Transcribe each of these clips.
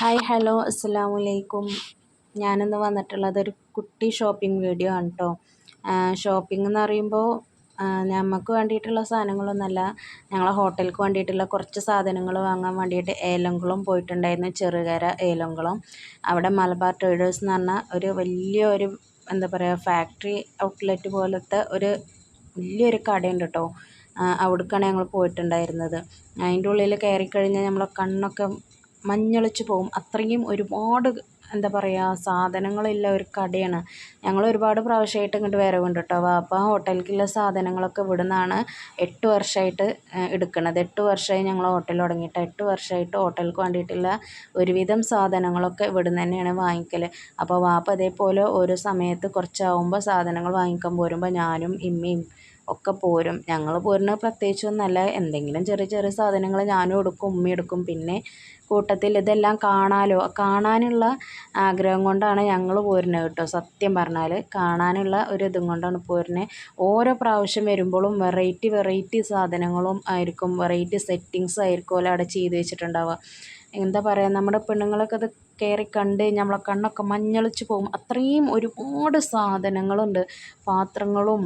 Hi hello അസ്സാം വലൈക്കും ഞാനിന്ന് വന്നിട്ടുള്ളത് ഒരു കുട്ടി ഷോപ്പിംഗ് വീഡിയോ ആണ് കേട്ടോ ഷോപ്പിംഗ് എന്ന് പറയുമ്പോൾ നമുക്ക് വേണ്ടിയിട്ടുള്ള സാധനങ്ങളൊന്നുമല്ല ഞങ്ങളെ ഹോട്ടലിൽക്ക് വേണ്ടിയിട്ടുള്ള കുറച്ച് സാധനങ്ങൾ വാങ്ങാൻ വേണ്ടിയിട്ട് ഏലംകുളം പോയിട്ടുണ്ടായിരുന്നു ചെറുകര ഏലംകുളം. അവിടെ മലബാർ ട്രേഡേഴ്സ് എന്ന് പറഞ്ഞ ഒരു വലിയ ഒരു എന്താ പറയുക ഫാക്ടറി ഔട്ട്ലെറ്റ് പോലത്തെ ഒരു വലിയൊരു കടയുണ്ട് കേട്ടോ അവിടേക്കാണ് ഞങ്ങൾ പോയിട്ടുണ്ടായിരുന്നത്. അതിന്റെ ഉള്ളിൽ കയറിക്കഴിഞ്ഞാൽ നമ്മളെ കണ്ണൊക്കെ മഞ്ഞളിച്ച് പോകും. അത്രയും ഒരുപാട് എന്താ പറയുക സാധനങ്ങളുള്ള ഒരു കടയാണ്. ഞങ്ങൾ ഒരുപാട് പ്രാവശ്യമായിട്ട് ഇങ്ങോട്ട് വരവുണ്ട് കേട്ടോ വാപ്പ ഹോട്ടലിലേക്കുള്ള സാധനങ്ങളൊക്കെ ഇവിടെ നിന്നാണ് എട്ട് വർഷമായിട്ട് എടുക്കുന്നത് എട്ട് വർഷമായി ഞങ്ങൾ ഹോട്ടൽ തുടങ്ങിയിട്ട്. എട്ട് വർഷമായിട്ട് ഹോട്ടലിലേക്ക് വേണ്ടിയിട്ടുള്ള ഒരുവിധം സാധനങ്ങളൊക്കെ ഇവിടെ നിന്ന് തന്നെയാണ് വാങ്ങിക്കൽ അപ്പോൾ വാപ്പ അതേപോലെ ഓരോ സമയത്ത് കുറച്ചാവുമ്പോൾ സാധനങ്ങൾ വാങ്ങിക്കാൻ പോരുമ്പോൾ ഞാനും ഇമ്മയും ഒക്കെ പോരും. ഞങ്ങൾ പോരുന്നത് പ്രത്യേകിച്ചൊന്നുമല്ല എന്തെങ്കിലും ചെറിയ ചെറിയ സാധനങ്ങൾ ഞാനും എടുക്കും ഉമ്മ എടുക്കും. പിന്നെ കൂട്ടത്തിൽ ഇതെല്ലാം കാണാലോ? കാണാനുള്ള ആഗ്രഹം കൊണ്ടാണ് ഞങ്ങൾ പോരുന്നത് കേട്ടോ. സത്യം പറഞ്ഞാൽ കാണാനുള്ള ഒരു ഇതും കൊണ്ടാണ് പോരുന്നത്. ഓരോ പ്രാവശ്യം വരുമ്പോഴും വെറൈറ്റി വെറൈറ്റി സാധനങ്ങളും ആയിരിക്കും. വെറൈറ്റി സെറ്റിങ്സ് ആയിരിക്കും അവിടെ ചെയ്ത് വെച്ചിട്ടുണ്ടാവുക. എന്താ പറയുക നമ്മുടെ പെണ്ണുങ്ങളൊക്കെ അത് കയറി കണ്ട് നമ്മളെ കണ്ണൊക്കെ മഞ്ഞളിച്ച് പോകും. അത്രയും ഒരുപാട് സാധനങ്ങളുണ്ട്. പാത്രങ്ങളും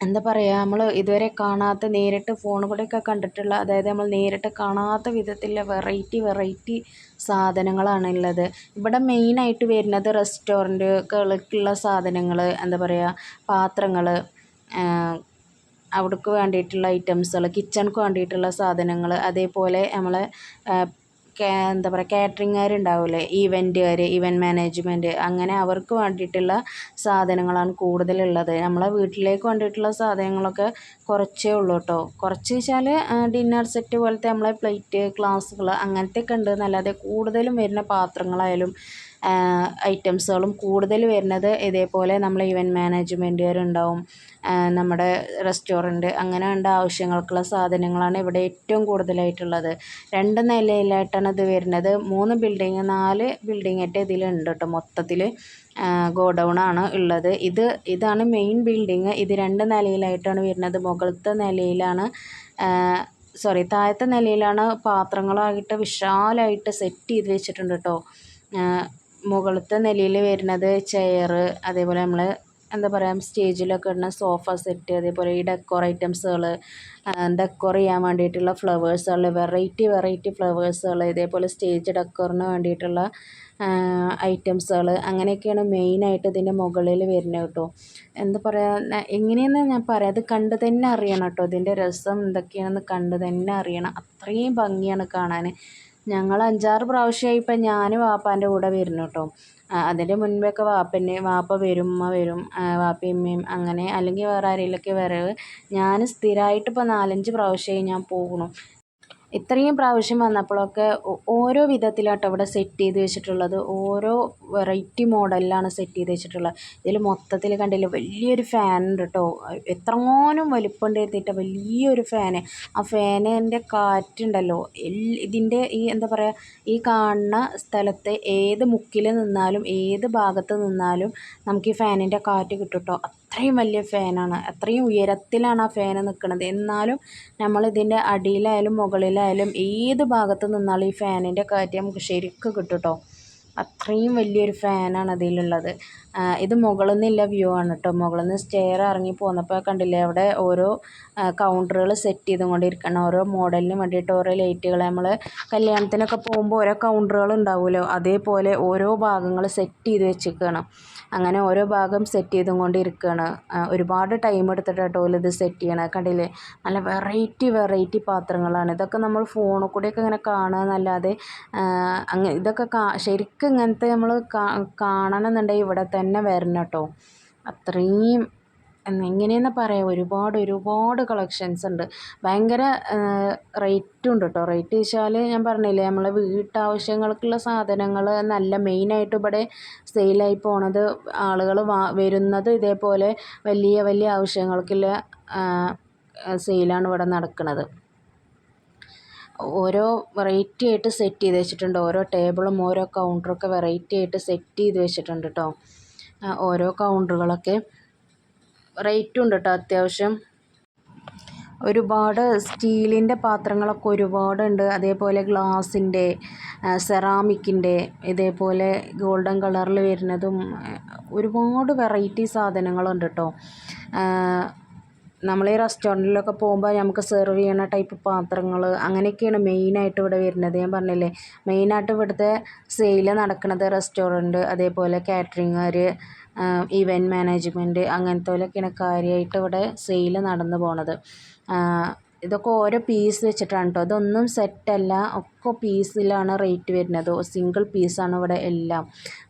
എന്താ പറയുക നമ്മൾ ഇതുവരെ കാണാത്ത നേരിട്ട് ഫോണിൽ കണ്ടിട്ടുള്ള അതായത് നമ്മൾ നേരിട്ട് കാണാത്ത വിധത്തിലുള്ള വെറൈറ്റി വെറൈറ്റി സാധനങ്ങളാണ് ഉള്ളത് ഇവിടെ മെയിനായിട്ട് വരുന്നത് റെസ്റ്റോറന്റുകൾക്കുള്ള സാധനങ്ങൾ എന്താ പറയുക പാത്രങ്ങൾ അവിടേക്ക് വേണ്ടിയിട്ടുള്ള ഐറ്റംസുകൾ കിച്ചണിക്ക് വേണ്ടിയിട്ടുള്ള സാധനങ്ങൾ അതേപോലെ നമ്മളെ എന്താ പറയുക കാറ്ററിംഗുകാരുണ്ടാവില്ലേ ഈവന്റുകാർ ഈവന്റ് മാനേജ്മെന്റ് അങ്ങനെ അവർക്ക് വേണ്ടിയിട്ടുള്ള സാധനങ്ങളാണ് കൂടുതലുള്ളത്. നമ്മളെ വീട്ടിലേക്ക് വേണ്ടിയിട്ടുള്ള സാധനങ്ങളൊക്കെ കുറച്ചേ ഉള്ളൂ കേട്ടോ. കുറച്ച് വെച്ചാൽ ഡിന്നർ സെറ്റ് പോലത്തെ നമ്മളെ പ്ലേറ്റ് ഗ്ലാസ്സുകൾ അങ്ങനത്തെയൊക്കെ ഉണ്ട്. എന്നല്ലാതെ കൂടുതലും വരുന്ന പാത്രങ്ങളായാലും ഐറ്റംസുകളും കൂടുതൽ വരുന്നത് ഇതേപോലെ നമ്മൾ ഇവന്റ് മാനേജ്മെന്റുകാരുണ്ടാവും നമ്മുടെ റെസ്റ്റോറന്റ് അങ്ങനെ വേണ്ട ആവശ്യങ്ങൾക്കുള്ള സാധനങ്ങളാണ് ഇവിടെ ഏറ്റവും കൂടുതലായിട്ടുള്ളത്. രണ്ട് നിലയിലായിട്ടാണ് ഇത് വരുന്നത്. മൂന്ന് ബിൽഡിങ് നാല് ബിൽഡിംഗ് ആയിട്ട് ഇതിലുണ്ട് കേട്ടോ. മൊത്തത്തിൽ ഗോഡൗൺ ആണ് ഉള്ളത്. ഇത് ഇതാണ് മെയിൻ ബിൽഡിങ് ഇത് രണ്ട് നിലയിലായിട്ടാണ് വരുന്നത്. മുകളിലത്തെ നിലയിലാണ് സോറി താഴത്തെ നിലയിലാണ് പാത്രങ്ങളായിട്ട് വിശാലമായിട്ട് സെറ്റ് ചെയ്ത് വെച്ചിട്ടുണ്ട് കേട്ടോ. മുകളിലത്തെ നിലയിൽ വരുന്നത് ചെയർ അതേപോലെ നമ്മൾ എന്താ പറയുക സ്റ്റേജിലൊക്കെ ഇടുന്ന സോഫ സെറ്റ് അതേപോലെ ഈ ഡെക്കോർ ഐറ്റംസുകൾ ഡെക്കോർ ചെയ്യാൻ വേണ്ടിയിട്ടുള്ള ഫ്ലവേഴ്സുകൾ വെറൈറ്റി വെറൈറ്റി ഫ്ലവേഴ്സുകൾ ഇതേപോലെ സ്റ്റേജ് ഡെക്കോറിന് വേണ്ടിയിട്ടുള്ള ഐറ്റംസുകൾ അങ്ങനെയൊക്കെയാണ് മെയിനായിട്ട് ഇതിന്റെ മുകളിൽ വരുന്നത് കേട്ടോ. എന്താ പറയുക എങ്ങനെയെന്ന് ഞാൻ പറയാം അത് കണ്ട് തന്നെ അറിയണം കേട്ടോ. ഇതിന്റെ രസം എന്തൊക്കെയാണെന്ന് കണ്ട് തന്നെ അറിയണം. അത്രയും ഭംഗിയാണ് കാണാൻ. ഞങ്ങൾ അഞ്ചാറ് പ്രാവശ്യമായി ഇപ്പം ഞാൻ വാപ്പാന്റെ കൂടെ വരുന്നു കേട്ടോ അതിന്റെ മുൻപൊക്കെ വാപ്പന്റെ വാപ്പ വരും ഉമ്മ വരും വാപ്പയും ഉമ്മയും അങ്ങനെ അല്ലെങ്കിൽ വേറെ ആരെങ്കിലുമൊക്കെ വരവ്. ഞാൻ സ്ഥിരമായിട്ട് ഇപ്പോൾ നാലഞ്ച് പ്രാവശ്യമായി ഞാൻ പോകണു ഇത്രയും പ്രാവശ്യം വന്നപ്പോഴൊക്കെ ഓരോ വിധത്തിലാട്ടോ അവിടെ സെറ്റ് ചെയ്ത് വെച്ചിട്ടുള്ളത്. ഓരോ വെറൈറ്റി മോഡലിലാണ് സെറ്റ് ചെയ്ത് വെച്ചിട്ടുള്ളത്. ഇതിൽ മൊത്തത്തിൽ കണ്ടില്ല വലിയൊരു ഫാൻ ഉണ്ട് കേട്ടോ എത്രങ്ങാനും വലിപ്പം എത്തിയിട്ട് വലിയൊരു ഫാന് ആ ഫാനിന്റെ കാറ്റുണ്ടല്ലോ ഇതിന്റെ ഈ എന്താ പറയുക ഈ കാണുന്ന സ്ഥലത്തെ ഏത് മുക്കിൽ നിന്നാലും ഏത് ഭാഗത്ത് നിന്നാലും നമുക്ക് ഈ ഫാനിന്റെ കാറ്റ് കിട്ടും കേട്ടോ അത്രയും വലിയ ഫാനാണ്. അത്രയും ഉയരത്തിലാണ് ആ ഫാൻ നിൽക്കുന്നത് എന്നാലും നമ്മളിതിന്റെ അടിയിലായാലും മുകളിലായാലും ഏത് ഭാഗത്ത് നിന്നാലും ഈ ഫാനിന്റെ കാറ്റ് നമുക്ക് ശരിക്കും കിട്ടും അത്രയും വലിയൊരു ഫാനാണ് അതിലുള്ളത്. ഇത് മുകളിൽ നിന്നില്ല വ്യൂ ആണ് കേട്ടോ മുകളിൽ നിന്ന് സ്റ്റെയർ ഇറങ്ങി പോന്നപ്പോൾ കണ്ടില്ലേ അവിടെ ഓരോ കൗണ്ടറുകൾ സെറ്റ് ചെയ്തുകൊണ്ടിരിക്കണം. ഓരോ മോഡലിന് വേണ്ടിയിട്ട് ഓരോ ലൈറ്റുകൾ നമ്മൾ കല്യാണത്തിനൊക്കെ പോകുമ്പോൾ ഓരോ കൗണ്ടറുകൾ ഉണ്ടാവുമല്ലോ അതേപോലെ ഓരോ ഭാഗങ്ങൾ സെറ്റ് ചെയ്ത് വെച്ചിരിക്കണം അങ്ങനെ ഓരോ ഭാഗം സെറ്റ് ചെയ്തും കൊണ്ടിരിക്കുകയാണ് ഒരുപാട് ടൈം എടുത്തിട്ട് കേട്ടോ ഇത് സെറ്റ് ചെയ്യണം. കണ്ടില്ലേ? നല്ല വെറൈറ്റി വെറൈറ്റി പാത്രങ്ങളാണ്. ഇതൊക്കെ നമ്മൾ ഫോണിൽ കൂടെയൊക്കെ ഇങ്ങനെ കാണുക എന്നല്ലാതെ അങ്ങനെ ഇതൊക്കെ കാ ശരിക്കും ഇങ്ങനത്തെ നമ്മൾ കാണണം എന്നുണ്ടെങ്കിൽ ഇവിടെ തന്നെ വരണം കേട്ടോ. അത്രയും എങ്ങനെയെന്ന് പറയാം. ഒരുപാട് ഒരുപാട് കളക്ഷൻസ് ഉണ്ട്. ഭയങ്കര റേറ്റും ഉണ്ട് കേട്ടോ റേറ്റ് വെച്ചാൽ ഞാൻ പറഞ്ഞില്ലേ നമ്മളെ വീട്ടാവശ്യങ്ങൾക്കുള്ള സാധനങ്ങൾ നല്ല മെയിനായിട്ട് ഇവിടെ സെയിലായി പോണത് ആളുകൾ വരുന്നത് ഇതേപോലെ വലിയ വലിയ ആവശ്യങ്ങൾക്കുള്ള സെയിലാണ് ഇവിടെ നടക്കുന്നത് ഓരോ വെറൈറ്റി ആയിട്ട് സെറ്റ് ചെയ്ത് വെച്ചിട്ടുണ്ട്. ഓരോ ടേബിളും ഓരോ കൗണ്ടറൊക്കെ വെറൈറ്റി ആയിട്ട് സെറ്റ് ചെയ്ത് വെച്ചിട്ടുണ്ട് കേട്ടോ ഓരോ കൗണ്ടറുകളൊക്കെ റേറ്റും ഉണ്ട് കേട്ടോ അത്യാവശ്യം. ഒരുപാട് സ്റ്റീലിന്റെ പാത്രങ്ങളൊക്കെ ഒരുപാടുണ്ട്. അതേപോലെ ഗ്ലാസിന്റെ സെറാമിക്കിന്റെ ഇതേപോലെ ഗോൾഡൻ കളറിൽ വരുന്നതും ഒരുപാട് വെറൈറ്റി സാധനങ്ങളുണ്ട് കേട്ടോ നമ്മൾ ഈ റെസ്റ്റോറന്റിലൊക്കെ പോകുമ്പോൾ നമുക്ക് സെർവ് ചെയ്യണ ടൈപ്പ് പാത്രങ്ങൾ അങ്ങനെയൊക്കെയാണ് മെയിനായിട്ട് ഇവിടെ വരുന്നത്. ഞാൻ പറഞ്ഞില്ലേ മെയിനായിട്ട് ഇവിടുത്തെ സെയിൽ നടക്കുന്നത് റെസ്റ്റോറന്റ് അതേപോലെ കാറ്ററിംഗുകാർ ഇവന്റ് മാനേജ്മെന്റ് അങ്ങനത്തേലൊക്കെയാണ് കാര്യമായിട്ട് ഇവിടെ സെയിൽ നടന്നു പോണത്. ഇതൊക്കെ ഓരോ പീസ് വെച്ചിട്ടാണ് കേട്ടോ ഇതൊന്നും സെറ്റല്ല ഒക്കെ പീസിലാണ് റേറ്റ് വരുന്നത്. സിംഗിൾ പീസാണ് ഇവിടെ എല്ലാം.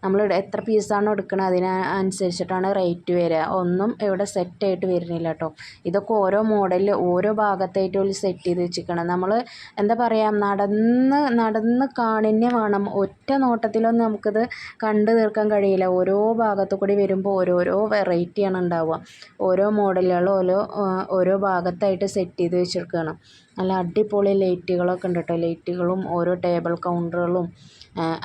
നമ്മൾ എത്ര പീസാണോ എടുക്കുന്നത് അതിന് അനുസരിച്ചിട്ടാണ് റേറ്റ് വരിക ഒന്നും ഇവിടെ സെറ്റായിട്ട് വരുന്നില്ല കേട്ടോ ഇതൊക്കെ ഓരോ മോഡലിൽ ഓരോ ഭാഗത്തായിട്ട് ഒരു സെറ്റ് ചെയ്ത് വെച്ചിരിക്കണം. നമ്മൾ എന്താ പറയുക നടന്ന് നടന്ന് കാണുന്നേ വേണം. ഒറ്റ നോട്ടത്തിലൊന്നും നമുക്കിത് കണ്ടു തീർക്കാൻ കഴിയില്ല. ഓരോ ഭാഗത്തു കൂടി വരുമ്പോൾ ഓരോരോ വെറൈറ്റിയാണ് ഉണ്ടാവുക. ഓരോ മോഡലുകളും ഓരോ ഓരോ ഭാഗത്തായിട്ട് സെറ്റ് ചെയ്ത് വെച്ചിരിക്കുകയാണ് നല്ല അടിപൊളി ലൈറ്റുകളൊക്കെ ഉണ്ട് കേട്ടോ. ലൈറ്റുകളും ഓരോ ടേബിൾ കൗണ്ടറുകളും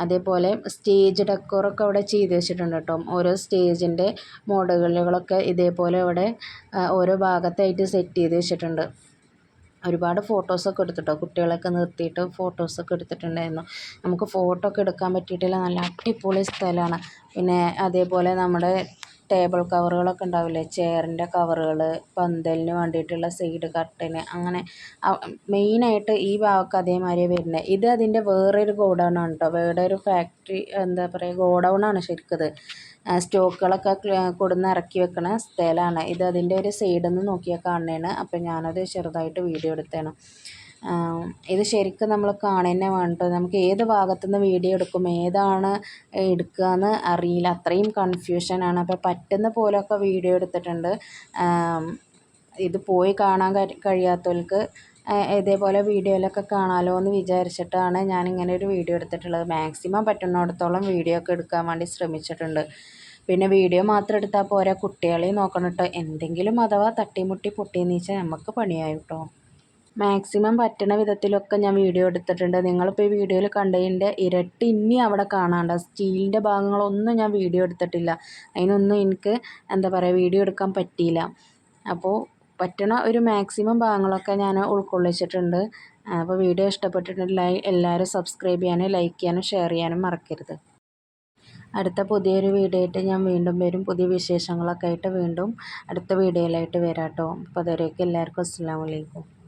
അതേപോലെ സ്റ്റേജ് ഡെക്കറൊക്കെ അവിടെ ചെയ്ത് വെച്ചിട്ടുണ്ട് കേട്ടോ. ഓരോ സ്റ്റേജിന്റെ മോഡലുകളൊക്കെ ഇതേപോലെ അവിടെ ഓരോ ഭാഗത്തായിട്ട് സെറ്റ് ചെയ്ത് വെച്ചിട്ടുണ്ട്. ഒരുപാട് ഫോട്ടോസൊക്കെ എടുത്തിട്ടോ. കുട്ടികളൊക്കെ നിർത്തിയിട്ട് ഫോട്ടോസൊക്കെ എടുത്തിട്ടുണ്ടായിരുന്നു. നമുക്ക് ഫോട്ടോ ഒക്കെ എടുക്കാൻ പറ്റിയിട്ടില്ല. നല്ല അടിപൊളി സ്ഥലമാണ്. പിന്നെ അതേപോലെ നമ്മുടെ ടേബിൾ കവറുകളൊക്കെ ഉണ്ടാവില്ലേ? ചെയറിന്റെ കവറുകൾ പന്തലിന് വേണ്ടിയിട്ടുള്ള സൈഡ് കർട്ടന് അങ്ങനെ. മെയിനായിട്ട് ഈ ഭാഗമൊക്കെ അതേമാതിരി വരുന്നത്. ഇത് അതിന്റെ വേറൊരു ഗോഡൗൺ ആണ് കേട്ടോ വേറെ ഒരു ഫാക്ടറി എന്താ പറയുക ഗോഡൗൺ ആണ് ശരിക്കത് സ്റ്റോക്കുകളൊക്കെ കൊടുന്ന് ഇറക്കി വെക്കണ സ്ഥലമാണ്. ഇത് അതിന്റെ ഒരു സൈഡിൽ നിന്ന് നോക്കിയാൽ കാണുന്നതാണ് അപ്പം ഞാനത് ചെറുതായിട്ട് വീഡിയോ എടുത്തതാണ് ഇത് ശരിക്കും നമ്മൾ കാണുക വേണ്ട നമുക്ക് ഏത് ഭാഗത്തു നിന്ന് വീഡിയോ എടുക്കും ഏതാണ് എടുക്കുക എന്ന് അറിയില്ല. അത്രയും കൺഫ്യൂഷനാണ് അപ്പോൾ പറ്റുന്ന പോലെയൊക്കെ വീഡിയോ എടുത്തിട്ടുണ്ട്. ഇത് പോയി കാണാൻ കഴിയാത്തവർക്ക് ഇതേപോലെ വീഡിയോയിലൊക്കെ കാണാമല്ലോ എന്ന് വിചാരിച്ചിട്ടാണ് ഞാൻ ഇങ്ങനെ ഒരു വീഡിയോ എടുത്തിട്ടുള്ളത്. മാക്സിമം പറ്റുന്നിടത്തോളം വീഡിയോ ഒക്കെ എടുക്കാൻ വേണ്ടി ശ്രമിച്ചിട്ടുണ്ട്. പിന്നെ വീഡിയോ മാത്രം എടുത്താൽ പോരാ കുട്ടികളെയും നോക്കണം കേട്ടോ എന്തെങ്കിലും അഥവാ തട്ടിമുട്ടി പൊട്ടിയെന്ന് വെച്ചാൽ നമുക്ക് പണിയായി കേട്ടോ മാക്സിമം പറ്റണ വിധത്തിലൊക്കെ ഞാൻ വീഡിയോ എടുത്തിട്ടുണ്ട്. നിങ്ങളിപ്പോൾ ഈ വീഡിയോയിൽ കണ്ടതിന്റെ ഇരട്ടി ഇനി അവിടെ കാണാണ്ട. സ്റ്റീലിന്റെ ഭാഗങ്ങളൊന്നും ഞാൻ വീഡിയോ എടുത്തിട്ടില്ല. അതിനൊന്നും എനിക്ക് എന്താ പറയുക വീഡിയോ എടുക്കാൻ പറ്റിയില്ല. അപ്പോൾ പറ്റണ ഒരു മാക്സിമം ഭാഗങ്ങളൊക്കെ ഞാൻ ഉൾക്കൊള്ളിച്ചിട്ടുണ്ട്. അപ്പോൾ വീഡിയോ ഇഷ്ടപ്പെട്ടിട്ടുണ്ടെങ്കിൽ എല്ലാവരും സബ്സ്ക്രൈബ് ചെയ്യാനും ലൈക്ക് ചെയ്യാനും ഷെയർ ചെയ്യാനും മറക്കരുത്. അടുത്ത പുതിയൊരു വീഡിയോ ആയിട്ട് ഞാൻ വീണ്ടും വരും. പുതിയ വിശേഷങ്ങളൊക്കെ ആയിട്ട് വീണ്ടും അടുത്ത വീഡിയോയിലായിട്ട് വരാം കേട്ടോ അപ്പോൾ അതുവരേക്കും എല്ലാവർക്കും അസ്സാം വലൈക്കും